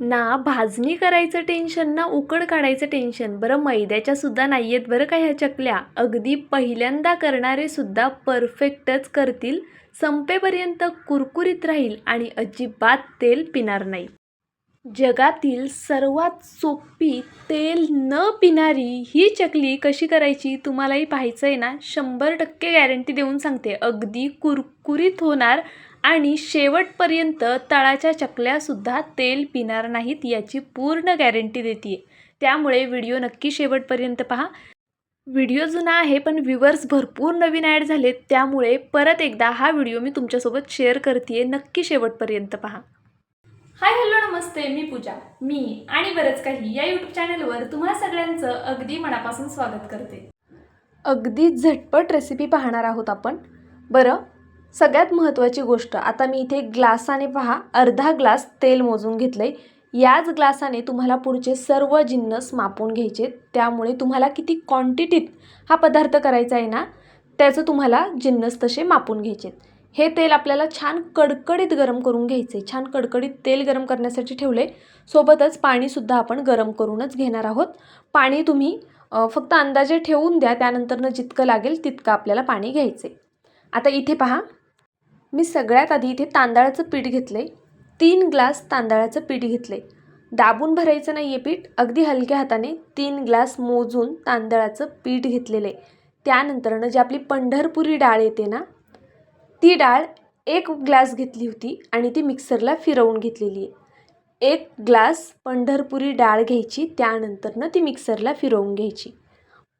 ना भाजणी करायचं टेन्शन ना उकड काढायचं टेन्शन बरं मैद्याच्या सुद्धा नाही आहेत बरं का ह्या चकल्या. अगदी पहिल्यांदा करणारे सुद्धा परफेक्टच करतील. संपेपर्यंत कुरकुरीत राहील आणि अजिबात तेल पिणार नाही. जगातील सर्वात सोपी तेल न पिणारी ही चकली कशी करायची तुम्हालाही पाहायचं आहे ना? शंभर टक्के गॅरंटी देऊन सांगते. अगदी कुरकुरीत होणार आणि शेवटपर्यंत तळाच्या चकल्यासुद्धा तेल पिणार नाहीत याची पूर्ण गॅरंटी देते त्यामुळे व्हिडिओ नक्की शेवटपर्यंत पहा. व्हिडिओ जुना आहे पण व्ह्युअर्स भरपूर नवीन ॲड झालेत त्यामुळे परत एकदा हा व्हिडिओ मी तुमच्यासोबत शेअर करते नक्की शेवटपर्यंत पहा. हाय हॅलो नमस्ते मी पूजा. मी आणि बरंच काही या यूट्यूब चॅनलवर तुम्हा सगळ्यांचं अगदी मनापासून स्वागत करते. अगदी झटपट रेसिपी पाहणार आहोत आपण. बरं सगळ्यात महत्त्वाची गोष्ट आता मी इथे ग्लासाने पहा अर्धा ग्लास तेल मोजून घेतलं आहे याच ग्लासाने तुम्हाला पुढचे सर्व जिन्नस मापून घ्यायचे त्यामुळे तुम्हाला किती क्वांटिटीत हा पदार्थ करायचा आहे ना त्याचं तुम्हाला जिन्नस तसे मापून घ्यायचे. हे तेल आपल्याला छान कडकडीत गरम करून घ्यायचे छान कडकडीत तेल गरम करण्यासाठी ठेवले सोबतच पाणीसुद्धा आपण गरम करूनच घेणार आहोत. पाणी तुम्ही फक्त अंदाजे ठेवून द्या त्यानंतरनं जितकं लागेल तितकं आपल्याला पाणी घ्यायचे आता इथे पहा मी सगळ्यात आधी इथे तांदळाचं पीठ घेतलं आहे तीन ग्लास तांदळाचं पीठ घेतलं आहे दाबून भरायचं नाही आहे पीठ अगदी हलक्या हाताने तीन ग्लास मोजून तांदळाचं पीठ घेतलेलं आहे त्यानंतरनं जी आपली पंढरपुरी डाळ येते ना ती डाळ एक ग्लास घेतली होती आणि ती मिक्सरला फिरवून घेतलेली आहे. एक ग्लास पंढरपुरी डाळ घ्यायची त्यानंतरनं ती मिक्सरला फिरवून घ्यायची.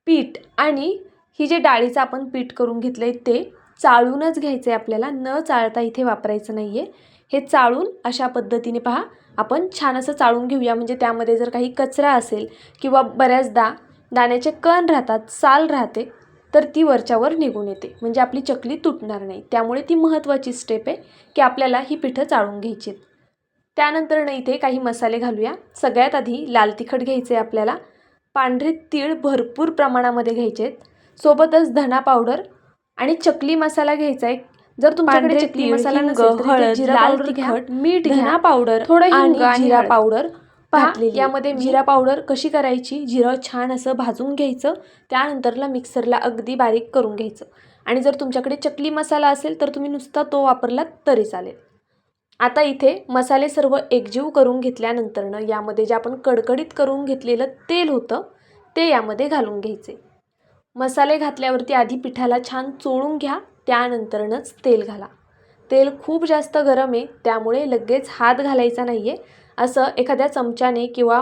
पीठ आणि ही जे डाळीचं आपण पीठ करून घेतलं आहे ते चाळूनच घ्यायचं आहे आपल्याला. न चाळता इथे वापरायचं नाही आहे हे चाळून अशा पद्धतीने पहा आपण छान असं चाळून घेऊया. म्हणजे त्यामध्ये जर काही कचरा असेल किंवा बऱ्याचदा दाण्याचे कण राहतात साल राहते तर ती वरच्यावर निघून येते. म्हणजे आपली चकली तुटणार नाही. त्यामुळे ती महत्त्वाची स्टेप आहे की आपल्याला ही पिठं चाळून घ्यायची आहेत त्यानंतर न इथे काही मसाले घालूया. सगळ्यात आधी लाल तिखट घ्यायचे आहे आपल्याला. पांढरे तीळ भरपूर प्रमाणामध्ये घ्यायचे आहेत सोबतच धना पावडर आणि चकली मसाला घ्यायचा आहे. जर तुमच्याकडे चकली मसाला नसेल तर जिरा लाल पावडर घ्या. तिखट, मीठ घ्या. पावडर थोडं हिंग आणि जिरा पावडर. यामध्ये जिरा पावडर कशी करायची? जिरं छान असं भाजून घ्यायचं. त्यानंतरला मिक्सरला अगदी बारीक करून घ्यायचं. आणि जर तुमच्याकडे चकली मसाला असेल तर तुम्ही नुसता तो वापरलात तरी चालेल. आता इथे मसाले सर्व एकजीव करून घेतल्यानंतरनं यामध्ये जे आपण कडकडीत करून घेतलेलं तेल होतं ते यामध्ये घालून घ्यायचे. मसाले घातल्यावरती आधी पिठाला छान चोळून घ्या त्यानंतरनंच तेल घाला. तेल खूप जास्त गरम आहे त्यामुळे लगेच हात घालायचा नाही आहे असं एखाद्या चमच्याने किंवा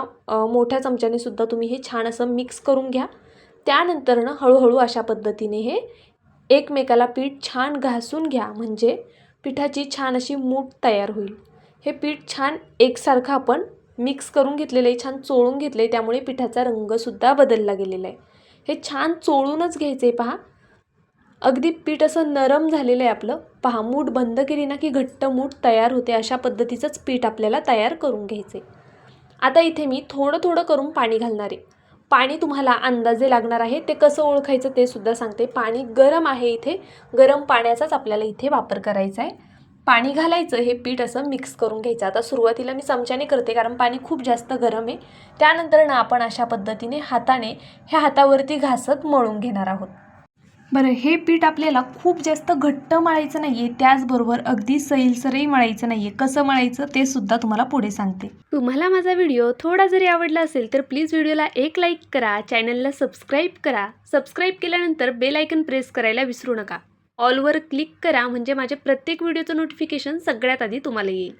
मोठ्या चमच्याने सुद्धा तुम्ही हे छान असं मिक्स करून घ्या. त्यानंतरनं हळूहळू अशा पद्धतीने हे एकमेकाला पीठ छान घासून घ्या म्हणजे पिठाची छान अशी मूठ तयार होईल. हे पीठ छान एकसारखं आपण मिक्स करून घेतलेलं आहे छान चोळून घेतलं आहे त्यामुळे पिठाचा रंगसुद्धा बदलला गेलेला आहे. हे छान चोळूनच घ्यायचं आहे पहा. अगदी पीठ असं नरम झालेलं आहे आपलं. पहा मूठ बंद केली ना की घट्ट मूठ तयार होते अशा पद्धतीचंच पीठ आपल्याला तयार करून घ्यायचे आता इथे मी थोडं थोडं करून पाणी घालणार आहे. पाणी तुम्हाला अंदाजे लागणार आहे. ते कसं ओळखायचं ते सुद्धा सांगते. पाणी गरम आहे इथे. गरम पाण्याचाच आपल्याला इथे वापर करायचा आहे पाणी घालायचं हे पीठ असं मिक्स करून घ्यायचं. आता सुरुवातीला मी चमच्याने करते कारण पाणी खूप जास्त गरम आहे. त्यानंतर ना आपण अशा पद्धतीने हाताने ह्या हातावरती घासत मळून घेणार आहोत. बरं हे पीठ आपल्याला खूप जास्त घट्ट मळायचं नाही आहे त्याचबरोबर अगदी सैलसरही मळायचं नाही आहे कसं मळायचं ते सुद्धा तुम्हाला पुढे सांगते. तुम्हाला माझा व्हिडिओ थोडा जरी आवडला असेल तर प्लीज व्हिडिओला एक लाईक करा चॅनलला सबस्क्राईब करा. सबस्क्राईब केल्यानंतर बेल आयकन प्रेस करायला विसरू नका. ऑलवर क्लिक करा म्हणजे माझ्या प्रत्येक व्हिडिओचं नोटिफिकेशन सगळ्यात आधी तुम्हाला येईल.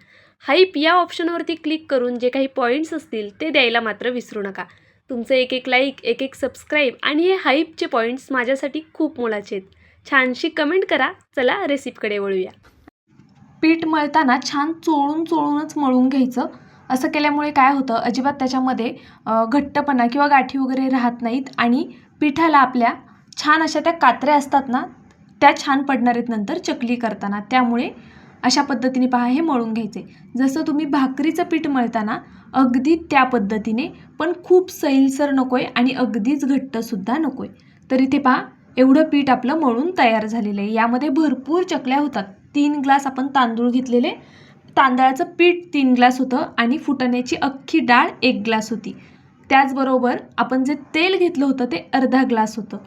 हाईप या ऑप्शनवरती क्लिक करून जे काही पॉईंट्स असतील ते द्यायला मात्र विसरू नका. तुमचं एक एक लाईक एक एक सबस्क्राईब आणि हे हाईपचे पॉईंट्स माझ्यासाठी खूप मोलाचे आहेत. छानशी कमेंट करा. चला रेसिपीकडे वळूया. पीठ मळताना छान चोळून चोळूनच मळून घ्यायचं. असं केल्यामुळे काय होतं अजिबात त्याच्यामध्ये घट्टपणा किंवा गाठी वगैरे राहत नाहीत आणि पिठाला आपल्या छान अशा त्या कात्र्या असतात ना त्या छान पडणार आहेत नंतर चकली करताना. त्यामुळे अशा पद्धतीने पहा हे मळून घ्यायचे. जसं तुम्ही भाकरीचं पीठ मळताना अगदी त्या पद्धतीने पण खूप सैलसर नको आहे आणि अगदीच घट्टसुद्धा नको आहे तर इथे पहा एवढं पीठ आपलं मळून तयार झालेलं आहे. यामध्ये भरपूर चकल्या होतात. तीन ग्लास आपण तांदूळ घेतलेले. तांदळाचं पीठ तीन ग्लास होतं आणि फुटण्याची अख्खी डाळ एक ग्लास होती. त्याचबरोबर आपण जे तेल घेतलं होतं ते अर्धा ग्लास होतं.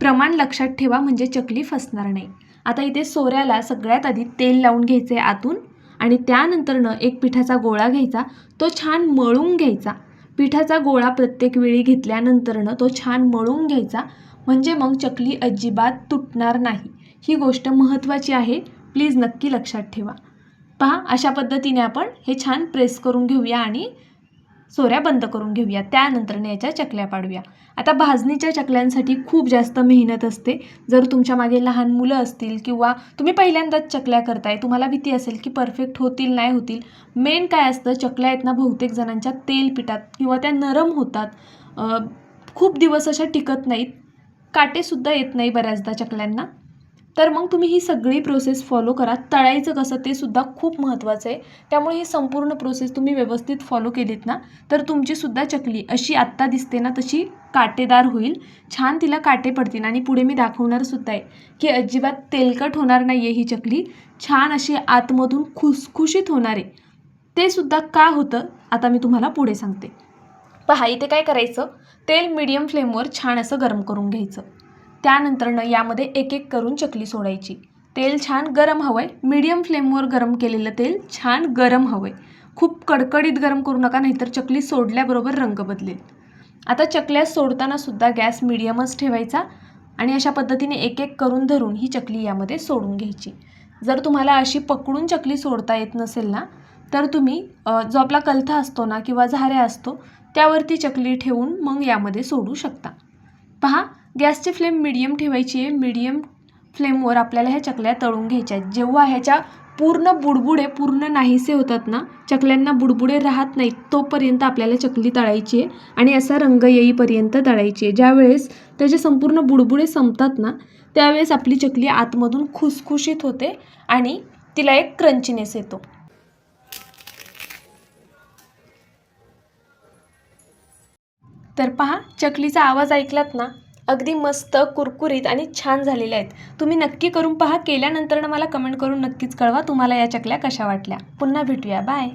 प्रमाण लक्षात ठेवा म्हणजे चकली फसणार नाही. आता इथे सोऱ्याला सगळ्यात आधी तेल लावून घ्यायचं आहे आतून आणि त्यानंतरनं एक पिठाचा गोळा घ्यायचा तो छान मळून घ्यायचा. पिठाचा गोळा प्रत्येक वेळी घेतल्यानंतरनं तो छान मळून घ्यायचा म्हणजे मग चकली अजिबात तुटणार नाही. ही गोष्ट महत्त्वाची आहे प्लीज नक्की लक्षात ठेवा. पहा अशा पद्धतीने आपण हे छान प्रेस करून घेऊया आणि सोऱ्या बंद करून घेऊया त्यानंतरने याच्या चकल्या पाडूया. आता भाजणीच्या चकल्यांसाठी खूप जास्त मेहनत असते. जर तुमच्या मागे लहान मुलं असतील किंवा तुम्ही पहिल्यांदाच चकल्या करताय तुम्हाला भीती असेल की परफेक्ट होतील नाही होतील. मेन काय असतं चकल्या आहेत ना बहुतेक जणांच्या तेल पिठात किंवा त्या नरम होतात. खूप दिवस अशा टिकत नाहीत. काटेसुद्धा येत नाही बऱ्याचदा चकल्यांना. तर मग तुम्ही ही सगळी प्रोसेस फॉलो करा. तळायचं कसं ते सुद्धा खूप महत्त्वाचं आहे. त्यामुळे ही संपूर्ण प्रोसेस तुम्ही व्यवस्थित फॉलो केलीत ना तर तुमचीसुद्धा चकली अशी आत्ता दिसते ना तशी काटेदार होईल. छान तिला काटे पडतील आणि पुढे मी दाखवणार सुद्धा आहे की अजिबात तेलकट होणार नाही आहे ही चकली. छान अशी आतमधून खुसखुशीत होणार आहे. ते सुद्धा का होतं? आता मी तुम्हाला पुढे सांगते. पहा इथे काय करायचं? तेल मीडियम फ्लेमवर छान असं गरम करून घ्यायचं. त्यानंतरनं यामध्ये एक एक करून चकली सोडायची. तेल छान गरम हवं आहे मीडियम फ्लेमवर गरम केलेलं तेल छान गरम हवं आहे खूप कडकडीत गरम करू नका नाहीतर चकली सोडल्याबरोबर रंग बदलेल. आता चकल्या सोडताना सुद्धा गॅस मिडियमच ठेवायचा आणि अशा पद्धतीने एक एक करून धरून ही चकली यामध्ये सोडून घ्यायची. जर तुम्हाला अशी पकडून चकली सोडता येत नसेल ना तर तुम्ही जो आपला कलथा असतो ना किंवा झाऱ्या असतो त्यावरती चकली ठेवून मग यामध्ये सोडू शकता. पहा गॅसची फ्लेम मिडियम ठेवायची आहे. मिडियम फ्लेमवर आपल्याला ह्या चकल्या तळून घ्यायच्या आहेत. जेव्हा ह्याच्या पूर्ण बुडबुडे पूर्ण नाहीसे होतात ना चकल्यांना बुडबुडे राहत नाहीत तोपर्यंत आपल्याला चकली तळायची आहे आणि असा रंग येईपर्यंत तळायची आहे. ज्यावेळेस त्याचे संपूर्ण बुडबुडे संपतात ना त्यावेळेस आपली चकली आतमधून खुसखुशीत होते आणि तिला एक क्रंचीनेस येतो. तर पहा चकलीचा आवाज ऐकलात ना अगदी मस्त कुरकुरीत आणि छान झालेल्या आहेत. तुम्ही नक्की करून पहा. केल्यानंतर मला कमेंट करून नक्कीच कळवा. तुम्हाला या चकल्या कशा वाटल्या? पुन्हा भेटूया. बाय.